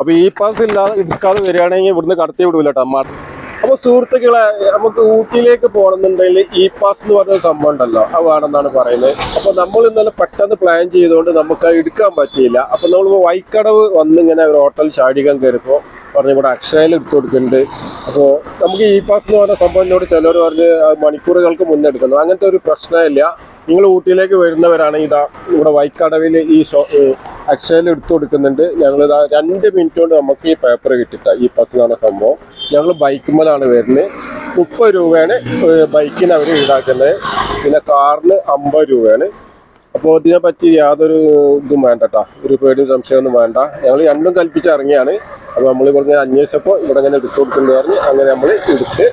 അപ്പൊ ഈ പാസ് ഇല്ലാതെ എടുക്കാതെ വരികയാണെങ്കിൽ ഇവിടുന്ന് കടത്തി വിടൂല അപ്പൊ സുഹൃത്തുക്കളെ നമുക്ക് ഊട്ടിയിലേക്ക് പോകണമെന്നുണ്ടെങ്കിൽ ഇ പാസ് എന്ന് പറഞ്ഞ സംഭവം ഉണ്ടല്ലോ. അത് വേണമെന്നാണ് പറയുന്നത്. അപ്പൊ നമ്മൾ ഇന്നലെ പെട്ടെന്ന് പ്ലാൻ ചെയ്തുകൊണ്ട് നമുക്ക് അത് എടുക്കാൻ പറ്റിയില്ല. അപ്പൊ നമ്മൾ വൈക്കടവ് വന്ന് ഇങ്ങനെ ഒരു ഹോട്ടൽ ചാടിക്കാൻ കയറിപ്പോ പറഞ്ഞു ഇവിടെ അക്ഷയയിൽ എടുത്തു കൊടുക്കുന്നുണ്ട്. അപ്പോൾ നമുക്ക് ഇ പാസ് എന്ന് പറഞ്ഞ സംഭവം എന്നോട് ചിലർ പറഞ്ഞ് മണിക്കൂറുകൾക്ക് മുന്നേ എടുക്കുന്നു. അങ്ങനത്തെ ഒരു പ്രശ്നമില്ല. നിങ്ങൾ ഊട്ടിയിലേക്ക് വരുന്നവരാണെങ്കിൽ ഇതാ ഇവിടെ വൈക്കടവിൽ ഈ അക്ഷയയിൽ എടുത്തു കൊടുക്കുന്നുണ്ട്. ഞങ്ങൾ രണ്ട് മിനിറ്റ് കൊണ്ട് നമുക്ക് ഈ പേപ്പർ കിട്ടിട്ട ഈ പാസ് എന്ന് പറഞ്ഞ സംഭവം ഞങ്ങൾ ബൈക്കുമ്പോഴാണ് വരുന്നത്. മുപ്പത് രൂപയാണ് ബൈക്കിന് അവർ ഈടാക്കുന്നത്. പിന്നെ കാറിന് അമ്പത് രൂപയാണ്. അപ്പോൾ ഇതിനെ പറ്റി യാതൊരു ഇതും വേണ്ട കേട്ടോ ഒരു പേടിയും സംശയമൊന്നും വേണ്ട. ഞങ്ങൾ രണ്ടും കൽപ്പിച്ച് ഇറങ്ങിയാണ്. അപ്പോൾ നമ്മൾ ഇവിടുന്ന് അന്വേഷിച്ചപ്പോൾ ഇവിടെ ഇങ്ങനെ എടുത്തു കൊടുക്കുന്നു പറഞ്ഞ് അങ്ങനെ നമ്മൾ എടുത്ത്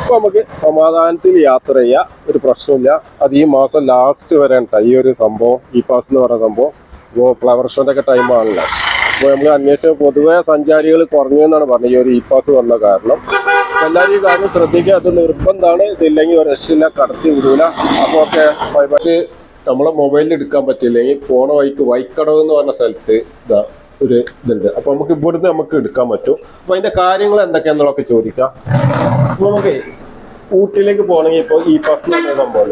അപ്പോൾ നമുക്ക് സമാധാനത്തിൽ യാത്ര ചെയ്യുക ഒരു പ്രശ്നമില്ല അത് ഈ മാസം ലാസ്റ്റ് വരെ കേട്ടോ ഈ ഒരു സംഭവം ഈ പാസ് എന്ന് പറയുന്ന സംഭവം. ഫ്ലവർ ഷോന്റെ ഒക്കെ ടൈമാണല്ലോ അപ്പോൾ നമ്മൾ അന്വേഷിച്ച പൊതുവെ സഞ്ചാരികൾ കുറഞ്ഞു എന്നാണ് പറഞ്ഞത്. ഈ ഒരു ഇ പാസ് വന്ന കാരണം. എല്ലാവരും ഈ കാര്യം ശ്രദ്ധിക്കുക. അത് നിർബന്ധമാണ് ഇതില്ലെങ്കിൽ ഒരു രക്ഷയില്ല. കടത്തി വിടൂല. അപ്പോൾ ഒക്കെ മറ്റ് നമ്മളെ മൊബൈലിൽ എടുക്കാൻ പറ്റില്ലെങ്കിൽ പോണ വൈക്ക് വൈക്കടവ് എന്ന് പറഞ്ഞ സ്ഥലത്ത് ഇതാ ഒരു ഇതുണ്ട്. അപ്പോൾ നമുക്ക് ഇവിടുന്ന് നമുക്ക് എടുക്കാൻ പറ്റും. അപ്പോൾ അതിന്റെ കാര്യങ്ങൾ എന്തൊക്കെയാന്നുള്ളതൊക്കെ ചോദിക്കാം. അപ്പോൾ നമുക്ക് ഊട്ടിയിലേക്ക് പോകണമെങ്കിൽ ഇപ്പൊ ഇ പാസ് എന്ന് പറഞ്ഞ സംഭവം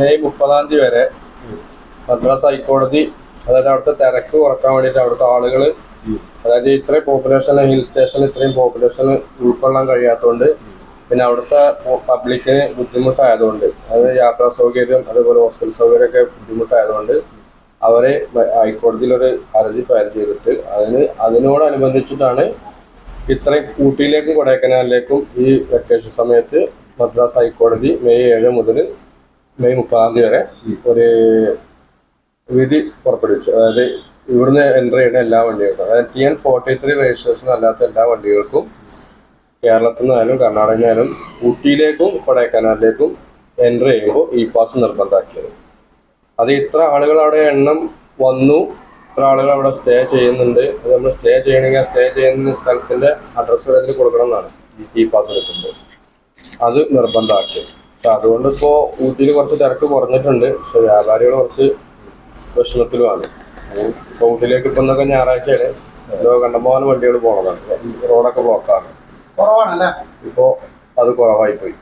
മെയ് മുപ്പതാം തീയതി വരെ മദ്രാസ് ഹൈക്കോടതി അതായത് അവിടുത്തെ തിരക്ക് കുറയ്ക്കാൻ വേണ്ടിയിട്ട് അവിടുത്തെ ആളുകൾ അതായത് ഇത്രയും പോപ്പുലേഷൻ ഹിൽ സ്റ്റേഷനിൽ ഇത്രയും പോപ്പുലേഷൻ ഉൾക്കൊള്ളാൻ കഴിയാത്തതുകൊണ്ട് പിന്നെ അവിടുത്തെ പബ്ലിക്കിന് ബുദ്ധിമുട്ടായതുകൊണ്ട് അതായത് യാത്രാ സൗകര്യം അതുപോലെ ഹോസ്പിറ്റൽ സൗകര്യമൊക്കെ ബുദ്ധിമുട്ടായതുകൊണ്ട് അവരെ ഹൈക്കോടതിയിൽ ഒരു ഹർജി ഫയൽ ചെയ്തിട്ട് അതിന് അതിനോടനുബന്ധിച്ചിട്ടാണ് ഇത്രയും ഊട്ടിയിലേക്കും കൊടൈക്കനാലിലേക്കും ഈ വെക്കേഷൻ സമയത്ത് മദ്രാസ് ഹൈക്കോടതി മെയ് ഏഴ് മുതൽ മെയ് മുപ്പതാം തീയതി വരെ ഒരു വിധി പുറപ്പെടുവിച്ചു. അതായത് ഇവിടുന്ന് എന്റർ ചെയ്യുന്ന എല്ലാ വണ്ടികൾക്കും അതായത് T N forty three registration അല്ലാത്ത എല്ലാ വണ്ടികൾക്കും കേരളത്തിൽ നിന്നായാലും കർണാടകയിൽ നിന്നായാലും ഊട്ടിയിലേക്കും കൊടൈക്കനാലിലേക്കും എന്റർ ചെയ്യുമ്പോൾ ഇ പാസ് നിർബന്ധമാക്കിയത്. അത് ഇത്ര ആളുകൾ അവിടെ എണ്ണം വന്നു ഇത്ര ആളുകൾ അവിടെ സ്റ്റേ ചെയ്യുന്നുണ്ട്. അത് നമ്മൾ സ്റ്റേ ചെയ്യണമെങ്കിൽ ആ സ്റ്റേ ചെയ്യുന്ന സ്ഥലത്തിന്റെ അഡ്രസ്സ് വരെ കൊടുക്കണം എന്നാണ് ഇ പാസ് എടുക്കുമ്പോൾ. അത് നിർബന്ധമാക്കി പക്ഷെ അതുകൊണ്ട് ഇപ്പോ ഊട്ടിയിൽ കുറച്ച് തിരക്ക് കുറഞ്ഞിട്ടുണ്ട്. പക്ഷെ വ്യാപാരികൾ കുറച്ച് വിഷമത്തിലുമാണ്. ഇപ്പോൾ ഊട്ടിയിലേക്ക് ഇപ്പം എന്നൊക്കെ ഞായറാഴ്ചയാണ്. കണ്ടമാനം വണ്ടികൾ പോണതാണ്. റോഡൊക്കെ ബ്ലോക്കാണ്. ഇപ്പോ ഇപ്പോൾ അത് കുറവായി പോയി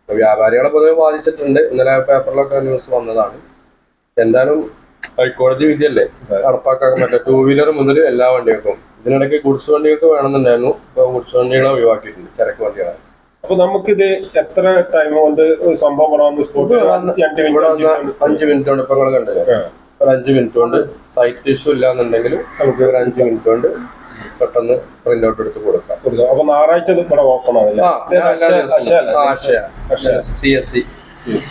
ഇപ്പൊ വ്യാപാരികളെ പൊതുവെ ബാധിച്ചിട്ടുണ്ട്. ഇന്നലെ പേപ്പറിലൊക്കെ ന്യൂസ് വന്നതാണ്. എന്തായാലും ഹൈക്കോടതി വിധിയല്ലേ? നടപ്പാക്കാൻ പറ്റില്ല ടൂ വീലർ മുതൽ എല്ലാ വണ്ടികൾക്കും. ഇതിനിടയ്ക്ക് ഗുഡ്സ് വണ്ടികൾക്ക് വേണമെന്നുണ്ടായിരുന്നു. ഇപ്പോൾ ഗുഡ്സ് വണ്ടികളെ ഒഴിവാക്കിയിട്ടുണ്ട്. ചരക്ക് വണ്ടികളെ. അപ്പൊ നമുക്കിത് എത്ര ടൈം കൊണ്ട് സംഭവം അഞ്ചു സ്പോട്ട് രണ്ട് മിനിറ്റ് അഞ്ച് മിനിറ്റ് കൊണ്ട് ഇപ്പൊ നിങ്ങൾ കണ്ടില്ലേ? ഒരു അഞ്ച് മിനിറ്റ് കൊണ്ട് സൈറ്റ് ഇഷ്യൂ ഇല്ലാന്നുണ്ടെങ്കിൽ നമുക്ക് ഒരു അഞ്ച് മിനിറ്റ് കൊണ്ട് പെട്ടെന്ന് പ്രിന്റ് ഔട്ട് എടുത്ത് കൊടുക്കാം. അപ്പൊ ഞായറാഴ്ച ഇവിടെ ഓപ്പൺ ആവില്ല C S C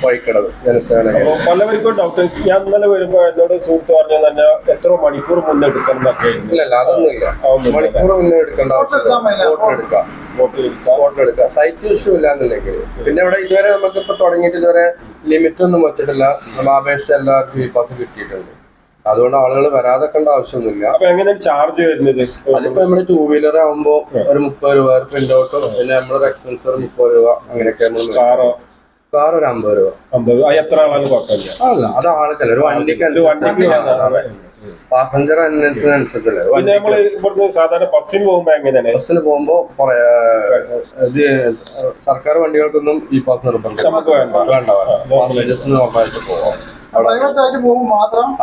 Vazhikkadavu Janasena അപ്പൊ പലവർക്കും ഡൗട്ട് ഞാൻ ഇന്നലെ വരുമ്പോ എന്നോട് സുഹൃത്ത് പറഞ്ഞു തന്നെ എത്ര മണിക്കൂർ മുന്നേ എടുക്കണമെന്നൊക്കെ ഇല്ല ഇല്ലല്ല അതൊന്നുമില്ല. മണിക്കൂർ മുന്നേ എടുക്കേണ്ട ആവശ്യമില്ല. സ്പോട്ട് എടുക്കാം. സ്പോട്ടിൽ എടുക്കാം. സൈറ്റ് ഇഷ്യൂ ഇല്ലാന്നുണ്ടെങ്കിൽ പിന്നെ ഇവിടെ ഇതുവരെ നമുക്ക് ഇപ്പൊ തുടങ്ങിയിട്ട് ഇതുവരെ ലിമിറ്റ് ഒന്നും വെച്ചിട്ടില്ല. നമ്മൾ അപേക്ഷ എല്ലാവർക്കും ഈ പാസ് കിട്ടിയിട്ടുണ്ട്. അതുകൊണ്ട് ആളുകൾ വരാതെക്കേണ്ട ആവശ്യമൊന്നുമില്ല. അപ്പൊ എങ്ങനെയാണ് ചാർജ് വരുന്നത്? അതിപ്പോ നമ്മൾ ടൂ വീലർ ആകുമ്പോ ഒരു മുപ്പത് രൂപ പ്രിന്റ് ഔട്ടും പിന്നെ നമ്മുടെ എക്സ്പെൻസ് ഒരു മുപ്പത് രൂപ അങ്ങനെയൊക്കെ നമ്മൾ കാറോ കാർ ഒരു അമ്പത് രൂപ. അമ്പത് എത്ര ആളാണ് കുഴപ്പമില്ല. അല്ല അത് ആൾക്കല്ല ഒരു വണ്ടിക്ക് ഇത് വണ്ടിക്ക് പാസഞ്ചർ അനുസരിച്ചല്ലേ? പിന്നെ നമ്മൾ ഇവിടുന്ന് സാധാരണ ബസ്സിന് പോകുമ്പോ എങ്ങനെയാണ്? ബസ്സിന് പോകുമ്പോ കുറെ ഇത് സർക്കാർ വണ്ടികൾക്കൊന്നും ഈ പാസ് നിർബന്ധം വേണ്ട. പാസഞ്ചേഴ്സിന് പോവാം.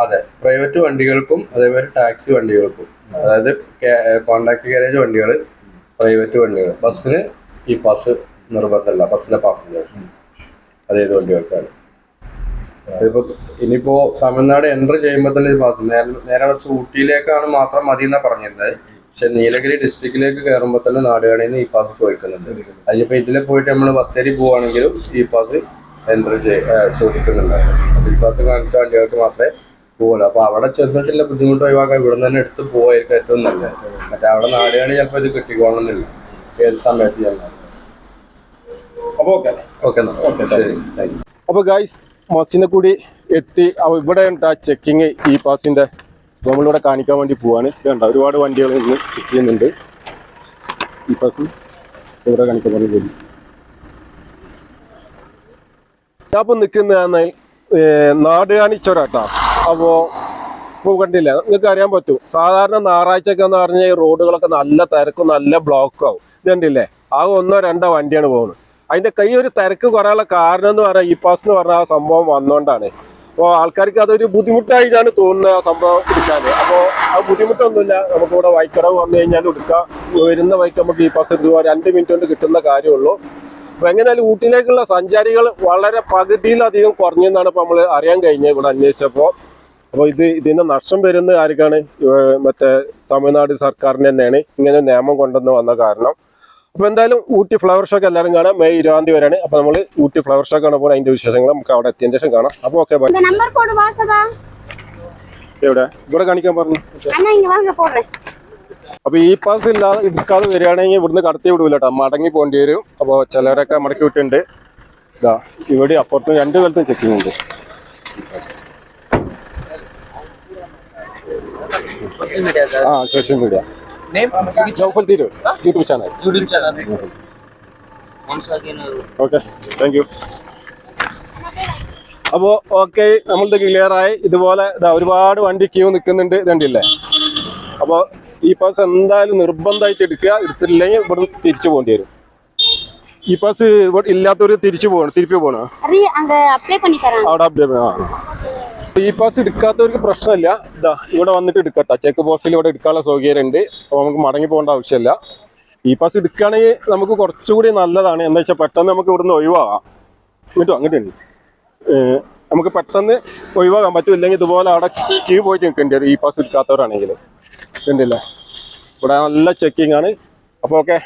അതെ പ്രൈവറ്റ് വണ്ടികൾക്കും അതേപോലെ ടാക്സി വണ്ടികൾക്കും. അതായത് കോൺട്രാക്ട് ഗാരേജ് വണ്ടികൾ പ്രൈവറ്റ് വണ്ടികൾ ബസ്സിന് ഈ പാസ് നിർബന്ധമല്ല ബസ്സിലെ പാസഞ്ചേഴ്സ് അതേത് വെക്കാൻ അതിപ്പോ ഇനിയിപ്പോ തമിഴ്നാട് എന്റർ ചെയ്യുമ്പോൾ തന്നെ ഈ പാസ്. നേരെ മറിച്ച് ഊട്ടിയിലേക്കാണ് മാത്രം മതി എന്നാ പറഞ്ഞിരുന്നത് പക്ഷെ നീലഗിരി ഡിസ്ട്രിക്റ്റിലേക്ക് കയറുമ്പോൾ തന്നെ നാടുകളിൽ നിന്ന് ഈ പാസ് ചോദിക്കുന്നുണ്ട്. അതിപ്പോ ഇതിലെ പോയിട്ട് നമ്മൾ ബത്തേരി പോവാണെങ്കിലും ഈ പാസ് എന്റർ ചോദിക്കുന്നുണ്ടായിരുന്നു ഈ പാസ് കാണിച്ച വണ്ടികൾക്ക് മാത്രമേ പോകുള്ളൂ അപ്പൊ അവിടെ ചെന്നിട്ടുള്ള ബുദ്ധിമുട്ട് ഒഴിവാക്കാൻ ഇവിടെ തന്നെ എടുത്ത് പോവായിരിക്കും ഏറ്റവും നല്ലത്. മറ്റേ അവിടെ നാടുകളിൽ ചിലപ്പോൾ ഇത് കിട്ടിക്കോളണമെന്നില്ല ഏത് സമയത്ത് ചെന്നാൽ ഓക്കെ ഓക്കെ ഓക്കെ ശരി. Thank you. അപ്പൊ ഗൈസ് മസിനെ കൂടി എത്തി. ഇവിടെ ഉണ്ട് ചെക്കിങ് ഈ പാസിന്റെ നമ്മളിവിടെ കാണിക്കാൻ വേണ്ടി പോവാണ്. വേണ്ട ഒരുപാട് വണ്ടികൾ ഇന്ന് ചെക്ക് ചെയ്യുന്നുണ്ട്. ഈ പാസ് ഇവിടെ കാണിക്കാൻ വേണ്ടി പോലീസ് ഞാൻ ഇപ്പൊ നിൽക്കുന്ന നാടുകാണി ചൊരാട്ടാ കേട്ടോ. അപ്പോ ഇപ്പോൾ കണ്ടില്ല നിങ്ങൾക്ക് അറിയാൻ പറ്റൂ. സാധാരണ ഞായറാഴ്ചയൊക്കെ എന്ന് പറഞ്ഞാൽ ഈ റോഡുകളൊക്കെ നല്ല തിരക്കും നല്ല ബ്ലോക്കും ആവും. ഇത് കണ്ടില്ലേ? ആ ഒന്നോ രണ്ടോ വണ്ടിയാണ് പോകുന്നത്. അതിന്റെ കൈ ഒരു തിരക്ക് കുറയാനുള്ള കാരണം എന്ന് പറഞ്ഞാൽ ഈ പാസ് എന്ന് പറഞ്ഞ ആ സംഭവം വന്നുകൊണ്ടാണ് അപ്പോൾ ആൾക്കാർക്ക് അതൊരു ബുദ്ധിമുട്ടായിട്ടാണ് തോന്നുന്നത് ആ സംഭവം എടുക്കാൻ. അപ്പോൾ ആ ബുദ്ധിമുട്ടൊന്നുമില്ല. നമുക്കിവിടെ വൈക്കടവ് വന്നു കഴിഞ്ഞാൽ എടുക്കാം വരുന്ന വൈക്ക് നമുക്ക് ഈ പാസ് എടുക്കുക രണ്ട് മിനിറ്റ് കൊണ്ട് കിട്ടുന്ന കാര്യമുള്ളൂ. അപ്പോൾ എങ്ങനെയാലും ഊട്ടിയിലേക്കുള്ള സഞ്ചാരികൾ വളരെ പകുതിയിലധികം കുറഞ്ഞെന്നാണ് ഇപ്പോൾ നമ്മൾ അറിയാൻ കഴിഞ്ഞത് ഇവിടെ അന്വേഷിച്ചപ്പോൾ അപ്പോൾ ഇത് ഇതിന്റെ നഷ്ടം വരുന്ന ഏർ മറ്റേ തമിഴ്നാട് സർക്കാരിന് തന്നെയാണ് ഇങ്ങനെ നിയമം കൊണ്ടുവന്ന് വന്ന കാരണം. അപ്പോൾ എന്തായാലും ഊട്ടി ഫ്ലവർ ഷോക്ക് എല്ലാവരും കാണാം. മെയ് ഇരുപതാം തീയതി വരെയാണ്. അപ്പോൾ നമ്മൾ ഊട്ടി ഫ്ലവർ ഷോക്ക് ആണ് പോലെ അതിന്റെ വിശേഷങ്ങൾ നമുക്ക് അവിടെ എത്തിയതിന് ശേഷം കാണാം. അപ്പോൾ ഓക്കെ ബൈ എവിടെ? ഇവിടെ കാണിക്കാൻ പറഞ്ഞു. അപ്പൊ ഈ പാസ് ഇല്ലാതെ എടുക്കാതെ വരികയാണെങ്കിൽ ഇവിടുന്ന് കടത്തി വിടൂല കേട്ടോ. മടങ്ങി പോകേണ്ടി വരും. അപ്പോൾ ചിലരൊക്കെ മടക്കി വിട്ടിട്ടുണ്ട്. ഇതാ ഇവിടെ അപ്പുറത്തും രണ്ട് സ്ഥലത്തും ചെക്കിംഗ് ഉണ്ട്. ആ സോഷ്യൽ മീഡിയ నేమ్ జౌఫల్ ഓക്കെ താങ്ക് യു അപ്പോൾ ഓക്കെ നമ്മളിത് ക്ലിയറായി ഇതുപോലെ ഒരുപാട് വണ്ടി ക്യൂ നിൽക്കുന്നുണ്ട് ഇതുണ്ടല്ലേ അപ്പോൾ ഈ പാസ് എന്തായാലും നിർബന്ധമായിട്ട് എടുക്കുക. എടുത്തില്ലെങ്കിൽ ഇവിടെ തിരിച്ചു പോകേണ്ടി വരും. ഈ പാസ് ഇല്ലാത്തവര് തിരിച്ചു പോകണം തിരിച്ചു പോകണം? അവിടെ അപ്ഡേറ്റ് ആ. ഈ പാസ് എടുക്കാത്തവർക്ക് പ്രശ്നമില്ല. ഇതാ ഇവിടെ വന്നിട്ട് എടുക്കട്ടെ ചെക്ക് പോസ്റ്റിൽ ഇവിടെ എടുക്കാനുള്ള സൗകര്യം ഉണ്ട് അപ്പോൾ നമുക്ക് മടങ്ങി പോകേണ്ട ആവശ്യമില്ല. ഈ പാസ് എടുക്കുകയാണെങ്കിൽ നമുക്ക് കുറച്ചുകൂടി നല്ലതാണ്. എന്താ വെച്ചാൽ പെട്ടെന്ന് നമുക്ക് ഇവിടുന്ന് ഒഴിവാകാം. ഇങ്ങോട്ടോ അങ്ങോട്ടുണ്ട് നമുക്ക് പെട്ടെന്ന് ഒഴിവാക്കാൻ പറ്റും. ഇല്ലെങ്കിൽ ഇതുപോലെ അവിടെ ക്യൂ പോയിട്ട് നിൽക്കേണ്ടി വരും. ഈ പാസ് എടുക്കാത്തവരാണെങ്കിൽ. കണ്ടില്ലേ? ഇവിടെ നല്ല ചെക്കിംഗ് ആണ്. അപ്പോൾ ഓക്കെ